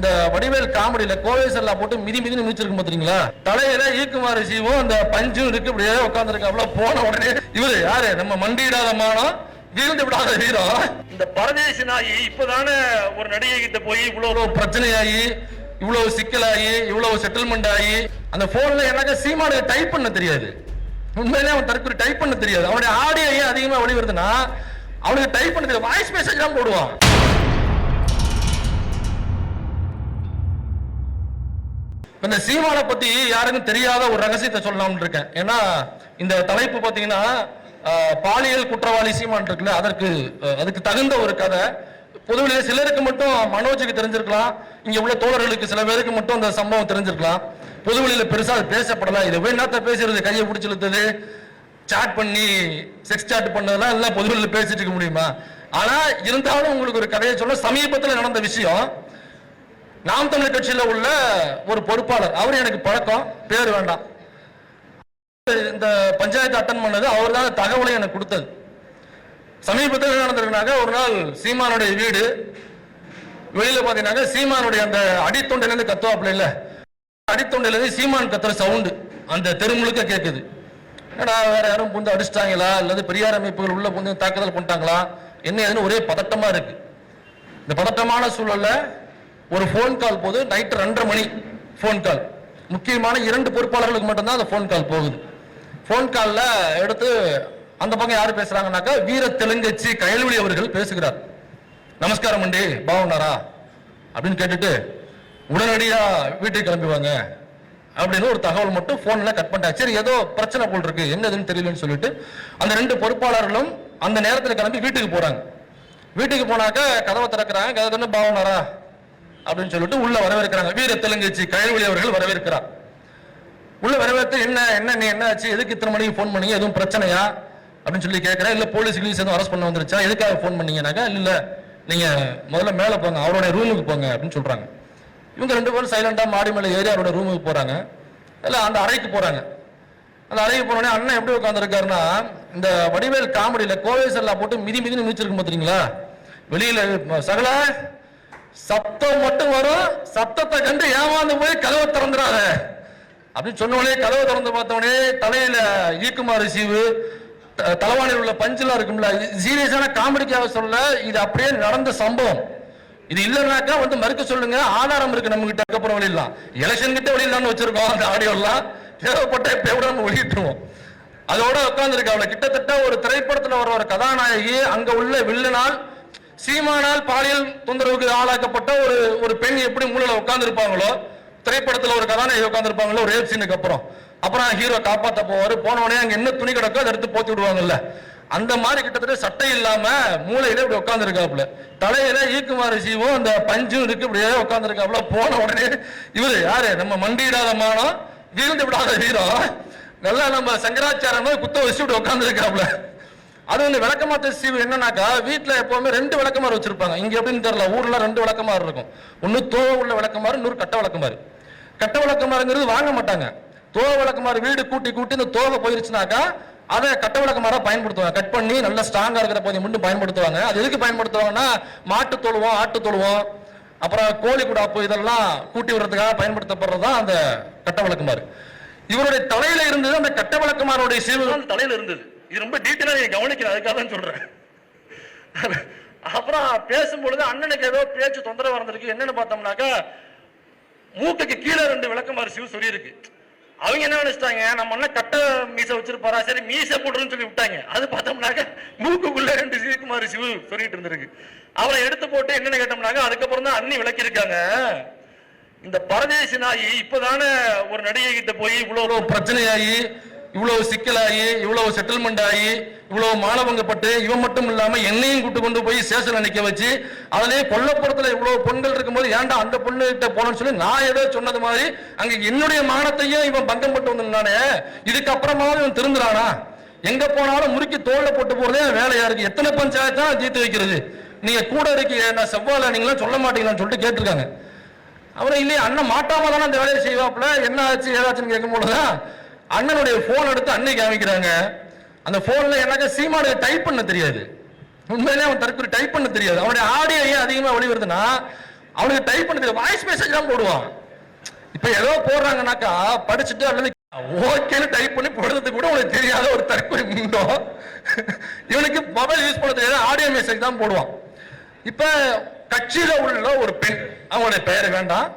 இந்த வடிவேல் காமெடியில கோவை செல்லா போட்டு மிதி மிதினு மிதிச்சிருக்கும் பாத்தீங்களா? தலையில ஈக்குமார் சீவும் அந்த பஞ்சும் இருக்கு. இப்படியே உட்காந்துருக்காப்ல போன உடனே இவரு யாரு? நம்ம மண்டியிடாத மானம் வீழ்ந்து விடாத வீரம் இந்த பரதேசி நாயி இப்பதானே ஒரு நடிகை கிட்ட போய் இவ்வளவு பிரச்சனையாகி இவ்வளவு சிக்கலாகி இவ்வளவு செட்டில்மெண்ட் ஆகி அந்த போன்ல எனக்கு சீமானுக்கு டைப் பண்ண தெரியாது. உண்மையிலே அவன் தற்கொலை டைப் பண்ண தெரியாது. அவனுடைய ஆடியோ ஏன் அதிகமா வெளிவருதுன்னா அவனுக்கு டைப் பண்ண தெரியாது. வாய்ஸ் மெசேஜ் தான் போடுவான். இந்த சீமானை பத்தி யாருக்கும் தெரியாத ஒரு ரகசியத்தை சொல்லலாம்னு இருக்கேன். ஏன்னா இந்த தலைப்பு பாத்தீங்கன்னா பாலியல் குற்றவாளி சீமான் இருக்குல்ல அதற்கு அதுக்கு தகுந்த ஒரு கதை. பொதுவெளியில சிலருக்கு மட்டும் மனோஜுக்கு தெரிஞ்சிருக்கலாம். இங்க உள்ள தோழர்களுக்கு சில பேருக்கு மட்டும் அந்த சம்பவம் தெரிஞ்சிருக்கலாம். பொதுவெளியில பெருசா அது பேசப்படல. இது போய் என்னத்த பேசுறது? கையை பிடிச்சி இழுத்தது சாட் பண்ணி செக்ஸ் சாட் பண்ணதெல்லாம் எல்லாம் பொதுவெளியில பேசிட்டு இருக்க முடியுமா? ஆனா இருந்தாலும் உங்களுக்கு ஒரு கதையை சொல்ல சமீபத்துல நடந்த விஷயம் நாம் தமிழர் கட்சியில உள்ள ஒரு பொறுப்பாளர். அவர் எனக்கு பழக்கம். பேர் வேண்டாம். இந்த பஞ்சாயத்து அட்டன் பண்ணது அவர் தான் தகவலை எனக்கு கொடுத்தது. சமீபத்தில் என்ன நடந்திருக்குனாக்க ஒரு நாள் சீமானுடைய வீடு வெளியில பாத்தீங்கன்னா சீமானுடைய அந்த அடித்தொண்டையில இருந்து கத்துவாப்புல இல்ல. அடித்தொண்டையில இருந்து சீமான் கத்துற சவுண்டு அந்த தெரு முழுக்க கேட்குது ஏன்னா வேற யாரும் புந்து அடிச்சிட்டாங்களா? அல்லது பெரியார் அமைப்புகள் உள்ள புந்து தாக்குதல் பண்ணிட்டாங்களா? என்ன ஏதுன்னு ஒரே பதட்டமா இருக்கு. இந்த பதட்டமான சூழல்ல ஒரு ஃபோன் கால் போது நைட்டு ரெண்டரை மணி ஃபோன் கால் முக்கியமான இரண்டு பொறுப்பாளர்களுக்கு மட்டும்தான் அந்த ஃபோன் கால் போகுது. ஃபோன் காலில் எடுத்து அந்த பக்கம் யார் பேசுகிறாங்கன்னாக்கா வீர தெலுங்கச்சி கயல்வழி அவர்கள் பேசுகிறார். நமஸ்காரம் அண்டி பாவனாரா? அப்படின்னு கேட்டுட்டு உடனடியாக வீட்டுக்கு கிளம்பிவாங்க. அப்படின்னு ஒரு தகவல் மட்டும் ஃபோனில் கட் பண்ணிட்டாங்க சரி ஏதோ பிரச்சனை போல் இருக்கு. என்னதுன்னு தெரியலன்னு சொல்லிட்டு அந்த ரெண்டு பொறுப்பாளர்களும் அந்த நேரத்தில் கிளம்பி வீட்டுக்கு போகிறாங்க வீட்டுக்கு போனாக்க கதவை திறக்கிறாங்க. கதை தானே பாவனாரா? அப்படின்னு சொல்லிட்டு உள்ள வரவேற்கிறாங்க. வீர தெலுங்குச்சி கயல்வழி அவர்கள் வரவேற்கிறார். உள்ள வரவேற்று என்ன என்ன நீ என்ன ஆச்சு? எதுக்கு இத்தனை மணிக்கு ஃபோன் பண்ணீங்க? எதுவும் பிரச்சனையா? அப்படின்னு சொல்லி கேட்கிறேன் இல்ல போலீஸ் கிளீஸ் எதுவும் அரெஸ்ட் பண்ண வந்துருச்சா? எதுக்காக ஃபோன் பண்ணீங்கன்னாக்கா இல்ல நீங்கள் நீங்க முதல்ல மேல போங்க அவருடைய ரூமுக்கு போங்க அப்படின்னு சொல்றாங்க. இவங்க ரெண்டு பேரும் சைலண்டா மாடி மேல ஏறி அவரோட ரூமுக்கு போறாங்க. இல்ல அந்த அறைக்கு போறாங்க. அந்த அறைக்கு போனோடனே அண்ணன் எப்படி உட்காந்துருக்காருன்னா இந்த வடிவேல் காமெடியில கோவை செல்லா போட்டு மிதி மிதினு மிதிச்சிருக்கும் பாத்தீங்களா? வெளியில சகல சத்தம் மட்டும் வரும் சத்தத்தை கண்டு ஏமாந்து போய் கதவை திறந்துடாத அப்படின்னு சொன்னவனே கதவை திறந்து பார்த்தவனே தலையில ஈக்குமாறு சீவு த- உள்ள பஞ்செல்லாம் இருக்கும்ல சீரியஸான காமெடிக்காக சொல்ல இது அப்படியே நடந்த சம்பவம். இது இல்லைனாக்கா வந்து மறுக்க சொல்லுங்க ஆதாரம் இருக்கு நம்ம கிட்ட அதுக்கப்புறம் வெளியிடலாம் எலெக்ஷன் கிட்ட வெளியிடலாம்னு வச்சிருக்கோம் அந்த ஆடியோலாம் தேவைப்பட்ட எப்ப கூட நம்ம வெளியிட்டுருவோம். அதோட உட்காந்துருக்கு அவளை. கிட்டத்தட்ட ஒரு திரைப்படத்தில் வர ஒரு கதாநாயகி அங்க உள்ள வில்லனால் சீமானால் பாலியல் தொந்தரவுக்கு ஆளாக்கப்பட்ட ஒரு ஒரு பெண் எப்படி மூலையில் உட்காந்துருப்பாங்களோ திரைப்படத்தில் ஒரு கதாநாயகி உட்காந்துருப்பாங்களோ ஒரு ரேப் சீனுக்கு அப்புறம். அப்புறம் ஹீரோ காப்பாற்ற போவார். போன உடனே என்ன துணி கிடக்கோ அதை எடுத்து போத்தி விடுவாங்கல்ல. அந்த மாதிரி கிட்டத்தட்ட சட்டை இல்லாம மூளையில இப்படி உட்காந்துருக்காப்புல தலையில ஈக்குமாறு சீவும் அந்த பஞ்சும் இருக்கு இப்படியே உட்காந்துருக்காப்புல போன உடனே இவரு யாரு? நம்ம மண்டியிடாத மானம் வீழ்ந்து விடாத வீரம் நல்லா நம்ம சங்கராச்சாரம் குத்த வச்சு இப்படி உட்காந்துருக்காப்புல அது வந்து விளக்கமாறு சீவு என்னன்னாக்கா வீட்டில் எப்போவுமே ரெண்டு விளக்கமாறு வச்சிருப்பாங்க. இங்கே எப்படின்னு தெரியல ஊரில் ரெண்டு விளக்கமாறு இருக்கும். ஒன்று தோவ உள்ள விளக்கமாறு இன்னொரு கட்ட விளக்கமாறு. கட்ட விளக்கமாறுங்கிறது வாங்க மாட்டாங்க. தோவை விளக்கமாறு வீடு கூட்டி கூட்டி இந்த தோவை போயிருச்சுனாக்கா அதை கட்ட விளக்கமாரா பயன்படுத்துவாங்க. கட் பண்ணி நல்லா ஸ்ட்ராங்காக இருக்கிற பகுதியை மட்டும் பயன்படுத்துவாங்க. அது எதுக்கு பயன்படுத்துவாங்கன்னா மாட்டு தொழுவோம் ஆட்டு தொழுவோம் அப்புறம் கோழி குடாப்பு இதெல்லாம் கூட்டி விடுறதுக்காக பயன்படுத்தப்படுறது தான் அந்த கட்ட விளக்குமாறு. இவருடைய தலையில இருந்தது அந்த கட்ட விளக்குமாரோடைய சீவு தலையில இருந்தது. இது ரொம்ப டீட்டெயிலாக நீங்கள் கவனிக்கல அதுக்காக தான் சொல்கிறேன் அப்புறம் பேசும்பொழுது அண்ணனுக்கு ஏதோ பேச்சு தொந்தரவு இருந்திருக்கு. என்னன்னு பார்த்தோம்னாக்கா மூக்குக்கு கீழே ரெண்டு விளக்கமாறு சிவு சொல்லியிருக்கு அவங்க என்ன நினைச்சிட்டாங்க? நம்ம அண்ணன் கட்ட மீசை வச்சிருப்பாரா? சரி மீசை போடுறோம்னு சொல்லி விட்டாங்க. அது பார்த்தோம்னாக்க மூக்குக்குள்ள ரெண்டு சிவகுமாரி சிவு சொல்லிட்டு இருந்திருக்கு. அவரை எடுத்து போட்டு என்னன்னு கேட்டோம்னாக்க அதுக்கப்புறம் தான் அண்ணி விளக்கியிருக்காங்க. இந்த பரதேசி நாயி இப்பதானே ஒரு நடிகை கிட்ட போய் இவ்வளவு பிரச்சனையாகி இவ்வளவு சிக்கலாகி இவ்வளவு செட்டில்மெண்ட் ஆகி இவ்வளவு மானவங்கப்பட்டு இவன் மட்டும் இல்லாம என்னையும் கூட்டு கொண்டு போய் ஸ்டேஷன்ல நிக்க வச்சு அதுலயே கொல்லப்புறத்துல இவ்வளவு பொண்கள் இருக்கும்போது ஏன்டா அந்த பொண்ணு கிட்ட போனோம்னு சொல்லி நான் ஏதோ சொன்னது மாதிரி அங்க என்னுடைய மானத்தையும் இவன் பங்கம் பட்டு வந்திருந்தானே இதுக்கப்புறமாவது இவன் திருந்துறானா? எங்க போனாலும் முறுக்கி தோல்ல போட்டு போறதே வேலையா இருக்கு. எத்தனை பஞ்சாயத்து தான் தீர்த்து வைக்கிறது? நீங்க கூட இருக்கீங்க நான் செவ்வாழ நீங்களாம் சொல்ல மாட்டீங்களான்னு சொல்லிட்டு கேட்டிருக்காங்க. அப்புறம் இல்லையே அண்ணன் மாட்டாம தானே அந்த வேலையை செய்வாப்புல? என்ன ஆச்சு ஏதாச்சுன்னு கேட்கும் போதுதான் அண்ணனுடைய போன் எடுத்து அன்னை காமிக்கிறாங்க. அந்த போன்ல எனக்கு சீமானுக்கு டைப் பண்ண தெரியாது. உண்மையிலே அவன் தற்கொலை டைப் பண்ண தெரியாது. அவனுடைய ஆடியோ ஏன் அதிகமா வெளிவருதுன்னா அவனுக்கு டைப் பண்ண தெரியாது. வாய்ஸ் மெசேஜ் தான் போடுவான். இப்ப ஏதோ போடுறாங்கன்னாக்கா படிச்சுட்டு அல்லது ஓகேன்னு டைப் பண்ணி போடுறது கூட உனக்கு தெரியாத ஒரு தற்கொலை முண்டோ. இவனுக்கு மொபைல் யூஸ் பண்ண தெரியாது ஆடியோ மெசேஜ் தான் போடுவான். இப்ப கட்சியில உள்ள ஒரு பெண் அவங்களுடைய பெயர் வேண்டாம்.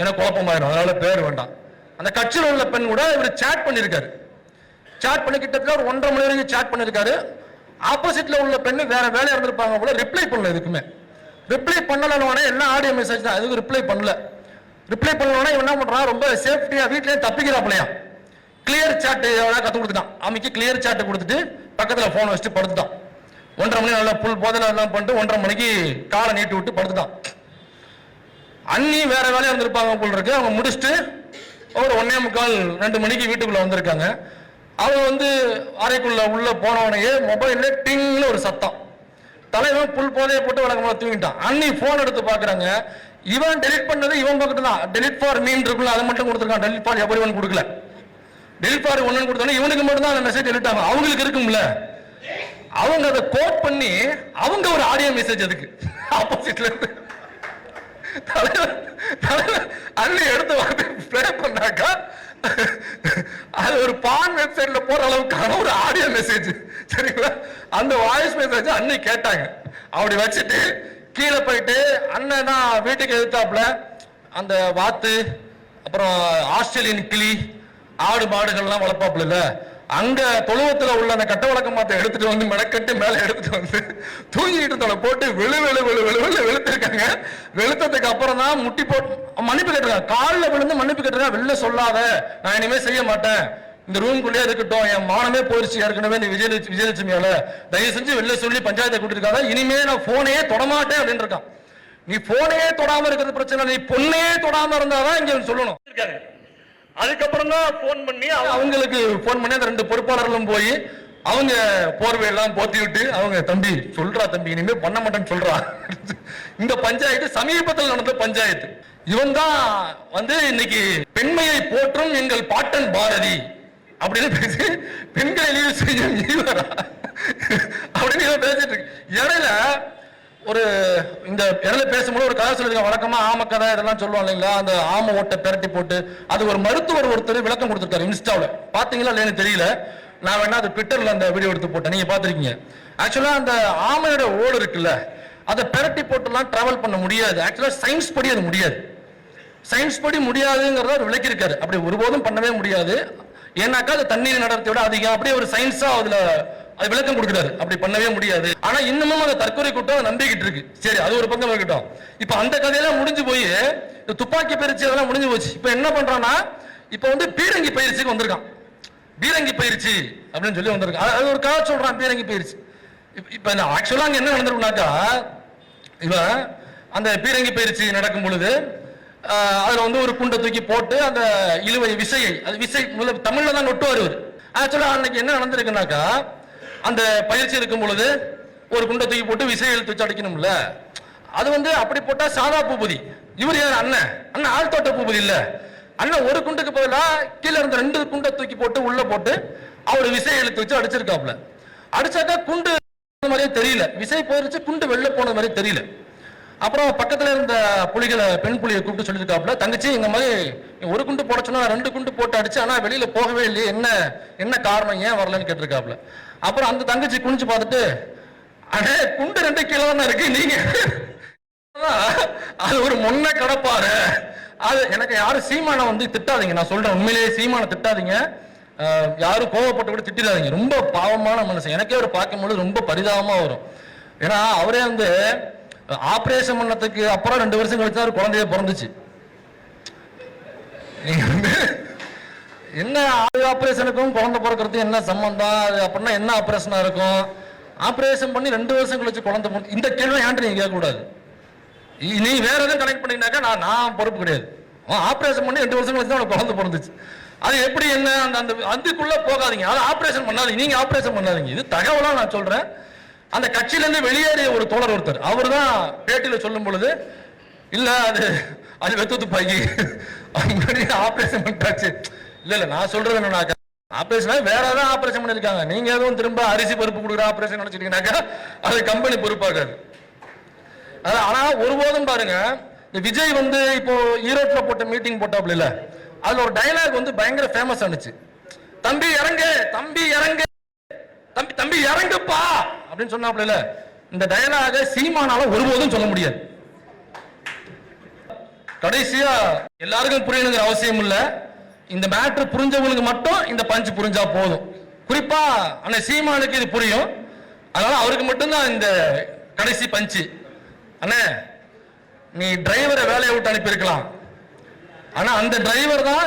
எனக்கு குழப்பமாயிடும் அதனால பேர் வேண்டாம். அந்த கட்சியில் உள்ள பெண் கூட இவர் சேட் பண்ணியிருக்காரு சேட் பண்ணி கிட்டத்தட்ட ஒரு ஒன்றரை மணி வரைக்கும் சேட் பண்ணியிருக்காரு ஆப்போசிட்ல உள்ள பெண்ணு வேற வேலையா இருந்திருப்பாங்க போல ரிப்ளை பண்ணல எதுக்குமே. ரிப்ளை பண்ணலன்னு என்ன ஆடியோ மெசேஜ் தான்? அதுக்கு ரிப்ளை பண்ணல. ரிப்ளை பண்ணலன்னா இவன் என்ன பண்றான்? ரொம்ப சேஃப்டியா வீட்லயே தப்பிக்கிறாப்லையா கிளியர் சாட் கத்து கொடுத்துட்டான். அமைக்கு கிளியர் சாட் கொடுத்துட்டு பக்கத்துல போன் வச்சுட்டு படுத்துட்டான். ஒன்றரை மணி நல்லா புல் போதல எல்லாம் பண்ணிட்டு ஒன்றரை மணிக்கு காலை நீட்டி விட்டு படுத்துட்டான். அண்ணி வேற வேலையா இருந்திருப்பாங்க போல இருக்கு. அவங்க முடிச்சுட்டு ஒரு ஒன்னே முக்கால் ரெண்டு மணிக்கு வீட்டுக்குள்ளே வந்திருக்காங்க. அவங்க வந்து அறைக்குள்ள உள்ள போனவனையே மொபைல்ல டிங்னு ஒரு சத்தம். தலைவன் புல் போதையை போட்டு வழக்கமாக தூங்கிட்டான் அண்ணி போன் எடுத்து பாக்குறாங்க. இவன் டெலிட் பண்ணது இவன் பக்கத்து தான். டெலிட் ஃபார் மீன் இருக்குல்ல அதை மட்டும் கொடுத்துருக்கான். டெலிட் ஃபார் எப்படி ஒன்று கொடுக்கல. டெலிட் ஃபார் ஒன்னு கொடுத்தோன்னே இவனுக்கு மட்டும் தான் அந்த மெசேஜ் டெலிட் ஆகும். அவங்களுக்கு இருக்கும்ல. அவங்க அதை கோட் பண்ணி அவங்க ஒரு ஆடியோ மெசேஜ் அதுக்கு. ஆப்போசிட்ல இருந்து. தலைவர் தலைவர் எடுத்து வாங்க ப்ளே பண்ணாக்கா அது ஒரு பான் வெப்சைட்ல போற அளவுக்கான ஒரு ஆடியோ மெசேஜ் சரிங்களா? அந்த வாய்ஸ் மெசேஜ் அண்ணி கேட்டாங்க. அப்படி வச்சுட்டு கீழே போயிட்டு அண்ணன் தான் வீட்டுக்கு எழுத்தாப்புல அந்த வாத்து அப்புறம் ஆஸ்திரேலியன் கிளி ஆடு மாடுகள்லாம் வளர்ப்பாப்புல அங்க தொழுவத்துல உள்ள அந்த கட்ட வழக்க மாத்த எடுத்துட்டு வந்து மெனக்கட்டு மேல எடுத்துட்டு வந்து தூங்கிட்டு இருந்தவளை போட்டு வெளு வெளு வெளு வெளு வெளு வெளுத்திருக்காங்க. வெளுத்ததுக்கு அப்புறம் தான் முட்டி போட்டு மன்னிப்பு கேட்டிருக்காங்க. காலில் விழுந்து மன்னிப்பு கேட்டிருக்காங்க. வெளில சொல்லாத. நான் இனிமே செய்ய மாட்டேன். இந்த ரூம்குள்ளேயே இருக்கட்டும். என் மானமே போயிருச்சு. ஏற்கனவே இந்த விஜய விஜயலட்சுமியால தயவு செஞ்சு வெளில சொல்லி பஞ்சாயத்தை கூட்டிருக்காங்க இனிமே நான் போனையே தொடமாட்டேன் அப்படின்னு இருக்கான். நீ போனையே தொடாம இருக்கிறது பிரச்சனை நீ பொண்ணையே தொடாம இருந்தாதான் இங்க சொல்லணும். இருக்காரு. அதுக்கப்புறம் தான் போன் பண்ணி அவங்களுக்கு போன் பண்ணி அந்த ரெண்டு பொறுப்பாளர்களும் போய் அவங்க போர்வையெல்லாம் போத்தி விட்டு அவங்க தம்பி சொல்றா தம்பி இனிமே பண்ண மாட்டேன்னு சொல்றா. இந்த பஞ்சாயத்து சமீபத்தில் நடந்த பஞ்சாயத்து. இவன் தான் வந்து இன்னைக்கு பெண்மையை போற்றும் எங்கள் பாட்டன் பாரதி அப்படின்னு பேசி பெண்களை இழிவு செய்யும் ஈவரா அப்படின்னு இவன் பேசிட்டு இருக்கு. இடையில ஒரு இந்த இடத்துல பேசும்போது ஒரு கதை சொல்லுங்க வழக்கமா ஆம கதை இதெல்லாம் சொல்லுவோம் இல்லைங்களா? அந்த ஆம ஓட்டை பெரட்டி போட்டு அது ஒரு மருத்துவர் ஒருத்தர் விளக்கம் கொடுத்துருக்காரு இன்ஸ்டாவில். பாத்தீங்களா இல்லைன்னு தெரியல. நான் வேணா அது ட்விட்டர்ல அந்த வீடியோ எடுத்து போட்டேன். நீங்க பாத்திருக்கீங்க ஆக்சுவலா அந்த ஆமையோட ஓடு இருக்குல்ல அதை பெரட்டி போட்டுலாம் டிராவல் பண்ண முடியாது. ஆக்சுவலா சயின்ஸ் படி அது முடியாது. சயின்ஸ் படி முடியாதுங்கிறத அவர் விளக்கியிருக்காரு. அப்படி ஒருபோதும் பண்ணவே முடியாது. ஏன்னாக்கா அது தண்ணீர் நடத்தை விட அதிகம். அப்படியே ஒரு சயின்ஸா அதுல அது விளக்கம் கொடுக்குறாரு. அப்படி பண்ணவே முடியாது. ஆனா இன்னமும் அந்த தற்கொலை கூட்டம் நம்பிக்கிட்டு இருக்கு. சரி அது ஒரு பக்கம் இருக்கட்டும். இப்ப அந்த கதையெல்லாம் முடிஞ்சு போய் இந்த துப்பாக்கி பயிற்சி அதெல்லாம் முடிஞ்சு போச்சு. இப்ப என்ன பண்றான்னா இப்ப வந்து பீரங்கி பயிற்சிக்கு வந்திருக்கான். பீரங்கி பயிற்சி அப்படின்னு சொல்லி வந்திருக்கான். அது- ஒரு கதை சொல்றான் பீரங்கி பயிற்சி. இப்ப- ஆக்சுவலா அங்க என்ன நடந்திருக்குனாக்கா இவன் அந்த பீரங்கி பயிற்சி நடக்கும் பொழுது அதுல வந்து ஒரு குண்டை தூக்கி போட்டு அந்த இழுவை விசையை அது விசை முதல்ல தமிழ்ல தான் நொட்டு வருவார் ஆக்சுவலா அன்னைக்கு என்ன நடந்திருக்குனாக்கா அந்த பயிற்சி இருக்கும் பொழுது ஒரு குண்டை தூக்கி போட்டு விசை இழுத்து வச்சு அடிக்கணும்ல. அது வந்து அப்படி போட்டா சாதா பூபதி. இவர் யார்? அண்ணன். அண்ணன் ஆழ்தோட்ட பூபதி இல்ல. அண்ணன் ஒரு குண்டுக்கு பதிலா கீழே இருந்த ரெண்டு குண்டை தூக்கி போட்டு உள்ள போட்டு அவர் விசை இழுத்து வச்சு அடிச்சிருக்காப்ல அடிச்சாக்கா குண்டு போன மாதிரியே தெரியல. விசை போயிருச்சு குண்டு வெளில போன மாதிரி தெரியல. அப்புறம் பக்கத்துல இருந்த புலிகளை பெண் புலியை கூப்பிட்டு சொல்லியிருக்காப்புல தங்கச்சி இந்த மாதிரி ஒரு குண்டு போட சொன்னா ரெண்டு குண்டு போட்டு அடிச்சு ஆனா வெளியில போகவே இல்லையே. என்ன என்ன காரணம்? ஏன் வரலன்னு கேட்டிருக்காப்புல. அப்புறம் அந்த தங்கச்சி குனிஞ்சு பார்த்துட்டு அடே குண்டு ரெண்டு கிலோ தானே இருக்கு நீங்க? அது ஒரு முன்ன கடப்பாரு அது எனக்கு யாரும் சீமானை வந்து திட்டாதீங்க. நான் சொல்றேன் உண்மையிலேயே சீமானை திட்டாதீங்க. யாரும் கோவப்பட்டு கூட திட்டிடாதீங்க. ரொம்ப பாவமான மனுஷன். எனக்கே அவர் பார்க்கும்போது ரொம்ப பரிதாபமா வரும். ஏன்னா அவரே வந்து ஆபரேஷன் பண்ணதுக்கு அப்புறம் ரெண்டு வருஷம் கழிச்சு தான் ஒரு குழந்தைய பிறந்துச்சு. நீங்க வந்து என்ன ஆபரேஷனுக்கும் குழந்தை பிறக்கிறதுக்கும் என்ன சம்பந்தம்? அது அப்படின்னா என்ன ஆபரேஷனா இருக்கும்? ஆபரேஷன் பண்ணி ரெண்டு வருஷம் கழிச்சு குழந்தை பிறந்து இந்த கேள்வி ஏன்ட்டு நீங்க கேட்கக்கூடாது. நீ வேற எதுவும் கனெக்ட் பண்ணீங்கன்னாக்கா நான் நான் பொறுப்பு கிடையாது. ஆபரேஷன் பண்ணி ரெண்டு வருஷம் கழிச்சு தான் குழந்தை பிறந்துச்சு. அது எப்படி என்ன அந்த அந்த அதுக்குள்ள போகாதீங்க. அது ஆபரேஷன் பண்ணாதீங்க. நீங்க ஆபரேஷன் பண்ணாதீங்க. இது தகவலா நான் சொல்றேன். அந்த கட்சியில இருந்து வெளியேறிய ஒரு தோழர் ஒருத்தர். அவர் தான் பேட்டியில சொல்லும் பொழுது இல்ல அது அது வெத்து துப்பாக்கி முன்னாடி ஆபரேஷன் பண்ணிட்டாச்சு. இல்ல இல்ல நான் சொல்றது என்னன்னாக்கா ஆபரேஷன் வேற ஏதாவது ஆபரேஷன் பண்ணிருக்காங்க நீங்க எதுவும் திரும்ப அரிசி பருப்பு கொடுக்குற ஆபரேஷன் நினைச்சிட்டீங்கன்னாக்கா அது கம்பெனி பொறுப்பாகாது. அதான் ஆனா ஒருபோதும் பாருங்க இந்த விஜய் வந்து இப்போ ஈரோட்ல போட்ட மீட்டிங் போட்டாப்ல இல்ல அதுல ஒரு டைலாக் வந்து பயங்கர ஃபேமஸ் ஆனுச்சு. தம்பி இறங்கு தம்பி இறங்கு தம்பி தம்பி இறங்குப்பா! அப்படின்னு சொன்னாப்ல இல்ல இந்த டயலாக சீமானால ஒருபோதும் சொல்ல முடியாது. கடைசியா எல்லாருக்கும் புரியணுங்கிற அவசியம் இல்லை. இந்த மேட்ரு புரிஞ்சவங்களுக்கு மட்டும் இந்த பஞ்ச் புரிஞ்சா போதும். குறிப்பா அந்த சீமானுக்கு இது புரியும். அதனால அவருக்கு மட்டும்தான் இந்த கடைசி பஞ்சு அண்ணே நீ டிரைவரை வேலையை விட்டு அனுப்பியிருக்கலாம். ஆனா அந்த டிரைவர் தான்